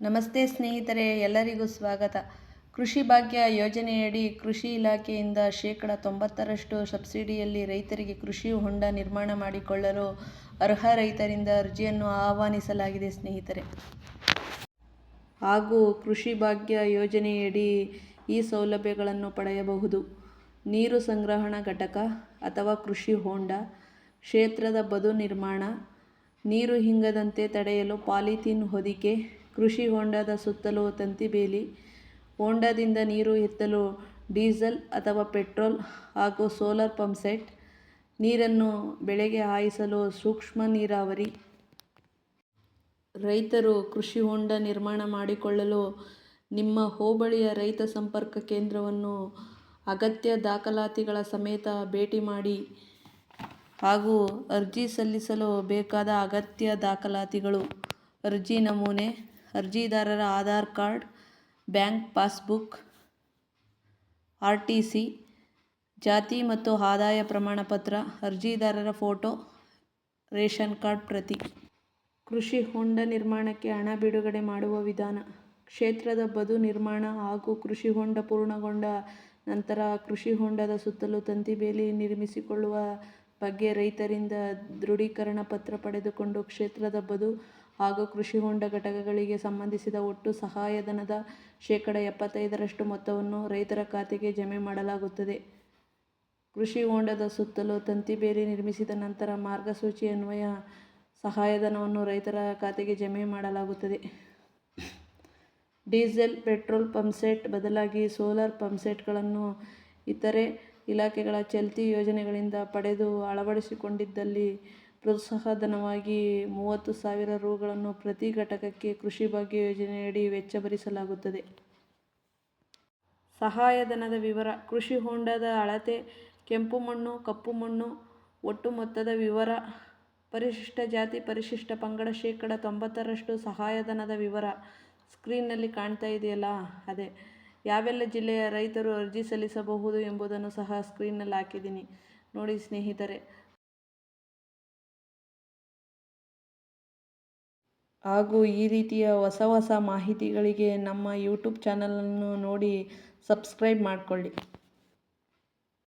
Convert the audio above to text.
ನಮಸ್ತೆ ಸ್ನೇಹಿತರೆ, ಎಲ್ಲರಿಗೂ ಸ್ವಾಗತ. ಕೃಷಿ ಭಾಗ್ಯ ಯೋಜನೆಯಡಿ ಕೃಷಿ ಇಲಾಖೆಯಿಂದ ಶೇಕಡ ತೊಂಬತ್ತರಷ್ಟು ಸಬ್ಸಿಡಿಯಲ್ಲಿ ರೈತರಿಗೆ ಕೃಷಿ ಹೊಂಡ ನಿರ್ಮಾಣ ಮಾಡಿಕೊಳ್ಳಲು ಅರ್ಹ ರೈತರಿಂದ ಅರ್ಜಿಯನ್ನು ಆಹ್ವಾನಿಸಲಾಗಿದೆ ಸ್ನೇಹಿತರೆ. ಹಾಗೂ ಕೃಷಿ ಭಾಗ್ಯ ಯೋಜನೆಯಡಿ ಈ ಸೌಲಭ್ಯಗಳನ್ನು ಪಡೆಯಬಹುದು. ನೀರು ಸಂಗ್ರಹಣಾ ಘಟಕ ಅಥವಾ ಕೃಷಿ ಹೊಂಡ, ಕ್ಷೇತ್ರದ ಬದು ನಿರ್ಮಾಣ, ನೀರು ಹಿಂಗದಂತೆ ತಡೆಯಲು ಪಾಲಿಥೀನ್ ಹೊದಿಕೆ ಕೃಷಿ ಹೊಂಡದ ಸುತ್ತಲೂ ತಂತಿ ಬೇಲಿ. ಹೊಂಡದಿಂದ ನೀರು ಎತ್ತಲು ಡೀಸೆಲ್ ಅಥವಾ ಪೆಟ್ರೋಲ್ ಹಾಗೂ ಸೋಲಾರ್ ಪಂಪ್ಸೆಟ್ ನೀರನ್ನು ಬೆಳೆಗೆ ಹಾಯಿಸಲು ಸೂಕ್ಷ್ಮ ನೀರಾವರಿ. ರೈತರು ಕೃಷಿ ಹೊಂಡ ನಿರ್ಮಾಣ ಮಾಡಿಕೊಳ್ಳಲು ನಿಮ್ಮ ಹೋಬಳಿಯ ರೈತ ಸಂಪರ್ಕ ಕೇಂದ್ರವನ್ನು ಅಗತ್ಯ ದಾಖಲಾತಿಗಳ ಸಮೇತ ಭೇಟಿ ಮಾಡಿ ಹಾಗೂ ಅರ್ಜಿ ಸಲ್ಲಿಸಲು ಬೇಕಾದ ಅಗತ್ಯ ದಾಖಲಾತಿಗಳು. ಅರ್ಜಿ ನಮೂನೆ ಅರ್ಜಿದಾರರ Aadhaar card, bank passbook, R T C, ಜಾತಿ ಮತ್ತು ಆದಾಯ ಪ್ರಮಾಣಪತ್ರ, ಅರ್ಜಿದಾರರ ಫೋಟೋ, ರೇಷನ್ ಕಾರ್ಡ್ ಪ್ರತಿ. ಕೃಷಿ ಹೊಂಡ ನಿರ್ಮಾಣಕ್ಕೆ ಹಣ ಬಿಡುಗಡೆ ಮಾಡುವ ವಿಧಾನ. ಕ್ಷೇತ್ರದ ಬದು ನಿರ್ಮಾಣ ಹಾಗೂ ಕೃಷಿ ಹೊಂಡ ಪೂರ್ಣಗೊಂಡ ನಂತರ ಕೃಷಿ ಹೊಂಡದ ಸುತ್ತಲೂ ತಂತಿ ಬೇಲಿ ನಿರ್ಮಿಸಿಕೊಳ್ಳುವ ಬಗ್ಗೆ ರೈತರಿಂದ ದೃಢೀಕರಣ ಪತ್ರ ಪಡೆದುಕೊಂಡು ಕ್ಷೇತ್ರದ ಬದು ಹಾಗೂ ಕೃಷಿ ಹೊಂಡ ಘಟಕಗಳಿಗೆ ಸಂಬಂಧಿಸಿದ ಒಟ್ಟು ಸಹಾಯಧನದ ಶೇಕಡ ಎಪ್ಪತ್ತೈದರಷ್ಟು ಮೊತ್ತವನ್ನು ರೈತರ ಖಾತೆಗೆ ಜಮೆ ಮಾಡಲಾಗುತ್ತದೆ. ಕೃಷಿ ಹೊಂಡದ ಸುತ್ತಲೂ ತಂತಿ ಬೇಲಿ ನಿರ್ಮಿಸಿದ ನಂತರ ಮಾರ್ಗಸೂಚಿ ಅನ್ವಯ ಸಹಾಯಧನವನ್ನು ರೈತರ ಖಾತೆಗೆ ಜಮೆ ಮಾಡಲಾಗುತ್ತದೆ. ಡೀಸೆಲ್, ಪೆಟ್ರೋಲ್ ಪಂಪ್ಸೆಟ್ ಬದಲಾಗಿ ಸೋಲಾರ್ ಪಂಪ್ಸೆಟ್ಗಳನ್ನು ಇತರೆ ಇಲಾಖೆಗಳ ಚಲ್ತಿ ಯೋಜನೆಗಳಿಂದ ಪಡೆದು ಅಳವಡಿಸಿಕೊಂಡಿದ್ದಲ್ಲಿ ಪ್ರೋತ್ಸಾಹಧನವಾಗಿ ಮೂವತ್ತು ಸಾವಿರ ರುಗಳನ್ನು ಪ್ರತಿ ಘಟಕಕ್ಕೆ ಕೃಷಿ ಭಾಗ್ಯ ಯೋಜನೆಯಡಿ ವೆಚ್ಚ ಭರಿಸಲಾಗುತ್ತದೆ ಸಹಾಯಧನದ ವಿವರ, ಕೃಷಿ ಹೊಂಡದ ಅಳತೆ, ಕೆಂಪು ಮಣ್ಣು, ಕಪ್ಪು ಮಣ್ಣು, ಒಟ್ಟು ಮೊತ್ತದ ವಿವರ, ಪರಿಶಿಷ್ಟ ಜಾತಿ, ಪರಿಶಿಷ್ಟ ಪಂಗಡ ಶೇಕಡ ತೊಂಬತ್ತರಷ್ಟು ಸಹಾಯಧನದ ವಿವರ ಸ್ಕ್ರೀನ್ನಲ್ಲಿ ಕಾಣ್ತಾ ಇದೆಯಲ್ಲ, ಅದೇ. ಯಾವೆಲ್ಲ ಜಿಲ್ಲೆಯ ರೈತರು ಅರ್ಜಿ ಸಲ್ಲಿಸಬಹುದು ಎಂಬುದನ್ನು ಸಹ ಸ್ಕ್ರೀನ್ನಲ್ಲಿ ಹಾಕಿದ್ದೀನಿ. ನೋಡಿ ಸ್ನೇಹಿತರೆ ಹಾಗೂ ಈ ರೀತಿಯ ಹೊಸ ಹೊಸ ಮಾಹಿತಿಗಳಿಗೆ ನಮ್ಮ ಯೂಟ್ಯೂಬ್ ಚಾನಲನ್ನು ನೋಡಿ ಸಬ್ಸ್ಕ್ರೈಬ್ ಮಾಡಿಕೊಳ್ಳಿ.